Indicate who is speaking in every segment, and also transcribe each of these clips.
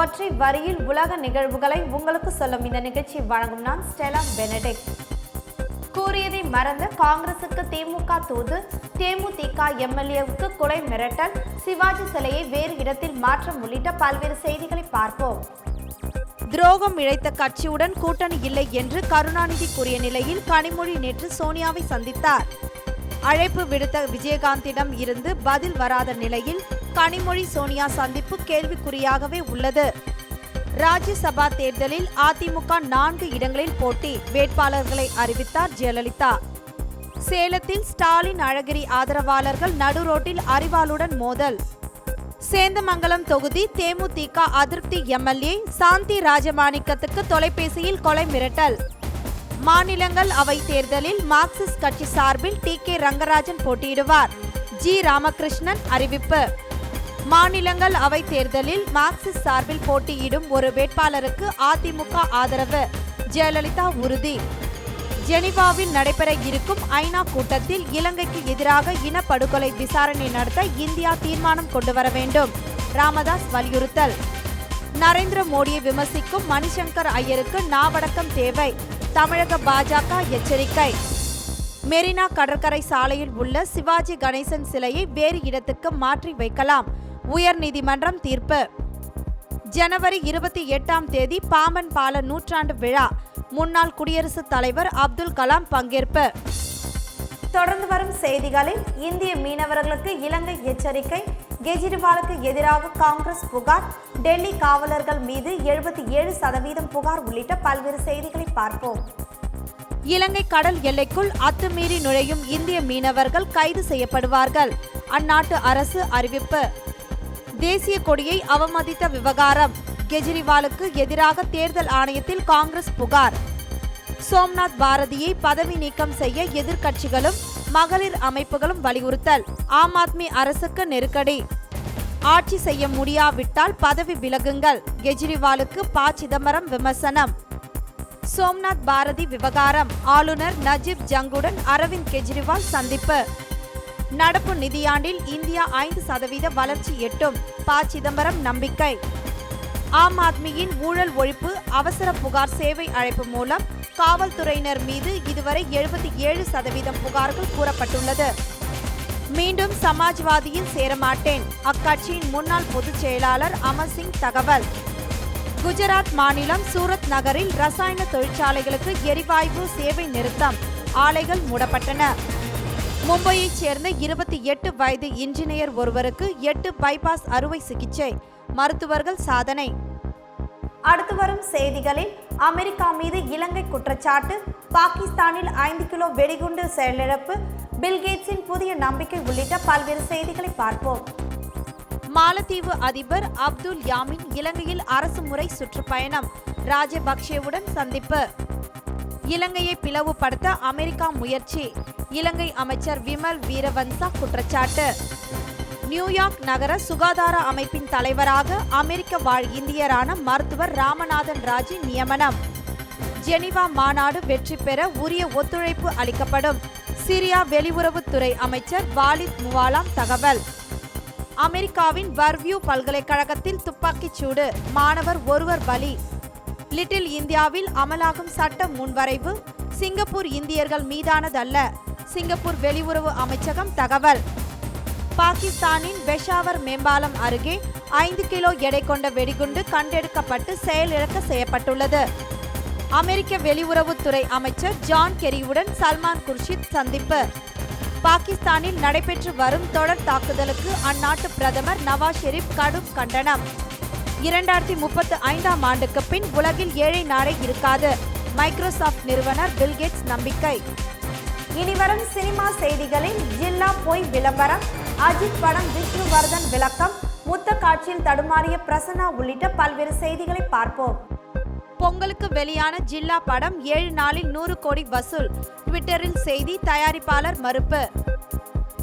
Speaker 1: ஒற்றை வரியில் உலக நிகழ்வுகளை உங்களுக்கு சொல்லும் இந்த நிகழ்ச்சி வழங்கும் நான் ஸ்டெலா பெனடிக். கூறியதை மறந்து காங்கிரசுக்கு திமுக தூது தேமுதிக எம்எல்ஏவுக்கு கொலை மிரட்டல் சிவாஜி சிலையை வேறு இடத்தில் மாற்றம் உள்ளிட்ட பல்வேறு செய்திகளை பார்ப்போம். துரோகம் இழைத்த கட்சியுடன் கூட்டணி இல்லை என்று கருணாநிதி கூறிய நிலையில் கனிமொழி நேற்று சோனியாவை சந்தித்தார். அழைப்பு விடுத்த விஜயகாந்திடம் இருந்து பதில் வராத நிலையில் கனிமொழி சோனியா சந்திப்பு கேள்விக்குறியாகவே உள்ளது. ராஜ்யசபா தேர்தலில் அதிமுக நான்கு இடங்களில் போட்டி வேட்பாளர்களை அறிவித்தார் ஜெயலலிதா. சேலத்தில் ஸ்டாலின் அழகிரி ஆதரவாளர்கள் நடுரோட்டில் அறிவாளுடன் மோதல். சேந்தமங்கலம் தொகுதி தேமுதிக அதிருப்தி எம்எல்ஏ சாந்தி ராஜமாணிக்கத்துக்கு தொலைபேசியில் கொலை மிரட்டல். மாநிலங்கள் அவை தேர்தலில் மார்க்சிஸ்ட் கட்சி சார்பில் டி கே ரங்கராஜன் போட்டியிடுவார். ஜி ராமகிருஷ்ணன் அறிவிப்பு. மாநிலங்கள் அவை தேர்தலில் மார்க்சிஸ்ட் சார்பில் போட்டியிடும் ஒரு வேட்பாளருக்கு அதிமுக ஆதரவு. ஜெயலலிதா உறுதி. ஜெனீவாவில் நடைபெற இருக்கும் ஐநா கூட்டத்தில் இலங்கைக்கு எதிராக இனப்படுகொலை விசாரணை நடத்த இந்தியா தீர்மானம் கொண்டு வர வேண்டும். ராமதாஸ் வலியுறுத்தல். நரேந்திர மோடியை விமர்சிக்கும் மணிசங்கர் ஐயருக்கு நாவடக்கம் தேவை. தமிழக பாஜக எச்சரிக்கை. மெரினா கடற்கரை சாலையில் உள்ள சிவாஜி கணேசன் சிலையை வேறு இடத்துக்கு மாற்றி வைக்கலாம். உயர்நீதிமன்றம் தீர்ப்பு. ஜனவரி இருபத்தி எட்டாம் தேதி பாம்பன் பால நூற்றாண்டு விழா. முன்னாள் குடியரசுத் தலைவர் அப்துல் கலாம் பங்கேற்பு. தொடர்ந்து வரும் செய்திகளில் இந்திய மீனவர்களுக்கு இலங்கை எச்சரிக்கை. கெஜ்ரிவாலுக்கு எதிராக காங்கிரஸ் புகார். டெல்லி காவலர்கள் மீது எழுபத்தி ஏழு சதவீதம் புகார் உள்ளிட்ட பல்வேறு செய்திகளை பார்ப்போம். இலங்கை கடல் எல்லைக்குள் அத்துமீறி நுழையும் இந்திய மீனவர்கள் கைது செய்யப்படுவார்கள். அந்நாட்டு அரசு அறிவிப்பு. தேசிய கொடியை அவமதித்த விவகாரம். கெஜ்ரிவாலுக்கு எதிராக தேர்தல் ஆணையத்தில் காங்கிரஸ் புகார். சோம்நாத் பாரதியை பதவி நீக்கம் செய்ய எதிர்க்கட்சிகளும் மகளிர் அமைப்புகளும் வலியுறுத்தல். ஆம் ஆத்மி அரசுக்கு நெருக்கடி. ஆட்சி செய்ய முடியாவிட்டால் பதவி விலகுங்கள். கெஜ்ரிவாலுக்கு ப. சிதம்பரம் விமர்சனம். சோம்நாத் பாரதி விவகாரம். ஆளுநர் நஜீப் ஜங்குடன் அரவிந்த் கெஜ்ரிவால் சந்திப்பு. நடப்பு நிதியாண்டில் இந்தியா ஐந்து சதவீத வளர்ச்சி எட்டும். ப. சிதம்பரம் நம்பிக்கை. ஆம் ஆத்மியின் ஊழல் ஒழிப்பு அவசர புகார் சேவை அழைப்பு மூலம் காவல்துறையினர் மீது இதுவரை எழுபத்தி ஏழு சதவீதம் புகார்கள் கூறப்பட்டுள்ளது. மீண்டும் சமாஜ்வாதியில் சேரமாட்டேன். அக்கட்சியின் முன்னாள் பொதுச் செயலாளர் அமர் சிங் தகவல். குஜராத் மாநிலம் சூரத் நகரில் ரசாயன தொழிற்சாலைகளுக்கு எரிவாயு சேவை நிறுத்தம். ஆலைகள் மூடப்பட்டன. மும்பையைச் சேர்ந்த இருபத்தி எட்டு வயது இன்ஜினியர் ஒருவருக்கு எட்டு பைபாஸ் அறுவை சிகிச்சை மருத்துவர்கள் சாதனை. அடுத்து வரும் செய்திகளில் அமெரிக்கா மீது இலங்கை குற்றச்சாட்டு பாகிஸ்தானில் ஐந்து கிலோ வெடிகுண்டு செயலிழப்பு பில்கேட்ஸின் புதிய நம்பிக்கை உள்ளிட்ட பல்வேறு செய்திகளை பார்ப்போம். மாலத்தீவு அதிபர் அப்துல் யாமின் இலங்கையில் அரசு முறை சுற்றுப்பயணம் ராஜபக்சேவுடன் சந்திப்பு. இலங்கையை பிளவுபடுத்த அமெரிக்கா முயற்சி இலங்கை அமைச்சர் விமல் வீரவன்சா குற்றச்சாட்டு. நியூயார்க் நகர சுகாதார அமைப்பின் தலைவராக அமெரிக்க வாழ் இந்தியரான மருத்துவர் ராமநாதன் ராஜி நியமனம். ஜெனிவா மாநாடு வெற்றி பெற உரிய ஒத்துழைப்பு அளிக்கப்படும். சிரியா வெளியுறவுத்துறை அமைச்சர் வாலித் முவாலாம் தகவல். அமெரிக்காவின் வர்வியூ பல்கலைக்கழகத்தில் துப்பாக்கிச் சூடு மாணவர் ஒருவர் பலி. லிட்டில் இந்தியாவில் அமலாகும் சட்ட முன்வரைவு சிங்கப்பூர் இந்தியர்கள் மீதானதல்ல. சிங்கப்பூர் வெளியுறவு அமைச்சகம் தகவல். பாகிஸ்தானின் பெஷாவர் மேம்பாலம் அருகே ஐந்து கிலோ எடை கொண்ட வெடிகுண்டு கண்டெடுக்கப்பட்டு செயலிழக்க செய்யப்பட்டுள்ளது. அமெரிக்க வெளியுறவுத்துறை அமைச்சர் ஜான் கெரியுடன் சல்மான் குர்ஷித் சந்திப்பு. பாகிஸ்தானில் நடைபெற்று வரும் தொடர் தாக்குதலுக்கு அந்நாட்டு பிரதமர் நவாஸ் ஷெரீப் கடும் கண்டனம். இரண்டாயிரத்தி முப்பத்து ஐந்தாம் ஆண்டுக்கு பின் உலகில் ஏழை நாடே இருக்காது. மைக்ரோசாஃப்ட் நிறுவனர் பில்கேட்ஸ் நம்பிக்கை. இனிவரும் சினிமா செய்திகளில் ஜில்லா பொய் விளம்பரம் அஜித் படம் விஷ்ணுவர்தன் விளக்கம் முத்த காட்சியில் தடுமாறிய பிரசன்னா உள்ளிட்ட பல்வேறு செய்திகளை பார்ப்போம். பொங்கலுக்கு வெளியான ஜில்லா படம் ஏழு நாளில் நூறு கோடி வசூல் ட்விட்டரில் செய்தி தயாரிப்பாளர் மறுப்பு.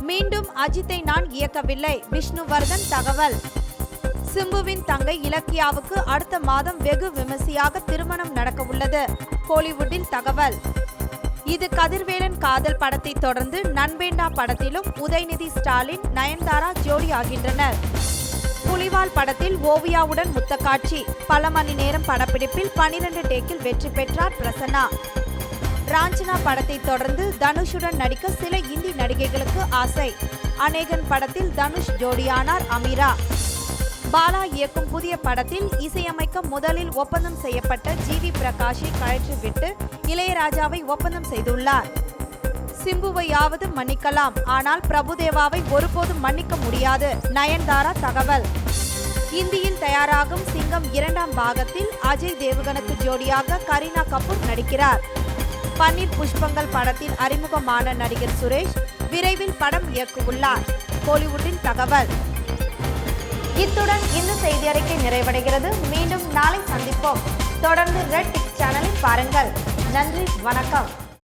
Speaker 1: மீண்டும் அஜித்தை நான் இயக்கவில்லை விஷ்ணுவர்தன் தகவல். சிம்புவின் தங்கை இலக்கியாவுக்கு அடுத்த மாதம் வெகு விமர்சையாக திருமணம் நடக்க உள்ளது கோலிவுட்டில் தகவல். இது கதிர்வேலன் காதல் படத்தை தொடர்ந்து நண்பேண்டா படத்திலும் உதயநிதி ஸ்டாலின் நயன்தாரா ஜோடி ஆகின்றனர். புலிவால் படத்தில் ஓவியாவுடன் முத்த காட்சி பல மணி நேரம் படப்பிடிப்பில் பனிரெண்டு டேக்கில் வெற்றி பெற்றார் பிரசன்னா. ராஞ்சனா படத்தை தொடர்ந்து தனுஷுடன் நடிக்க சில இந்தி நடிகைகளுக்கு ஆசை. அநேகன் படத்தில் தனுஷ் ஜோடியானார் அமீரா. பாலா இயக்கும் புதிய படத்தில் இசையமைக்க முதலில் ஒப்பந்தம் செய்யப்பட்ட ஜி வி பிரகாஷை கழற்றிவிட்டு இளையராஜாவை ஒப்பந்தம் செய்துள்ளார். சிம்புவையாவது மன்னிக்கலாம். ஆனால் பிரபுதேவாவை ஒருபோதும் மன்னிக்க முடியாது. நயன்தாரா தகவல். இந்தியில் தயாராகும் சிங்கம் இரண்டாம் பாகத்தில் அஜய் தேவகனுக்கு ஜோடியாக கரீனா கபூர் நடிக்கிறார். பன்னீர் புஷ்பங்கள் படத்தில் அறிமுகமான நடிகர் சுரேஷ் விரைவில் படம் இயக்கவுள்ளார். கோலிவுட்டின் தகவல். இத்துடன் இந்த செய்தி அறிக்கை நிறைவடைகிறது. மீண்டும் நாளை சந்திப்போம். தொடர்ந்து ரெட் டிக் சேனலை பாருங்கள். நன்றி வணக்கம்.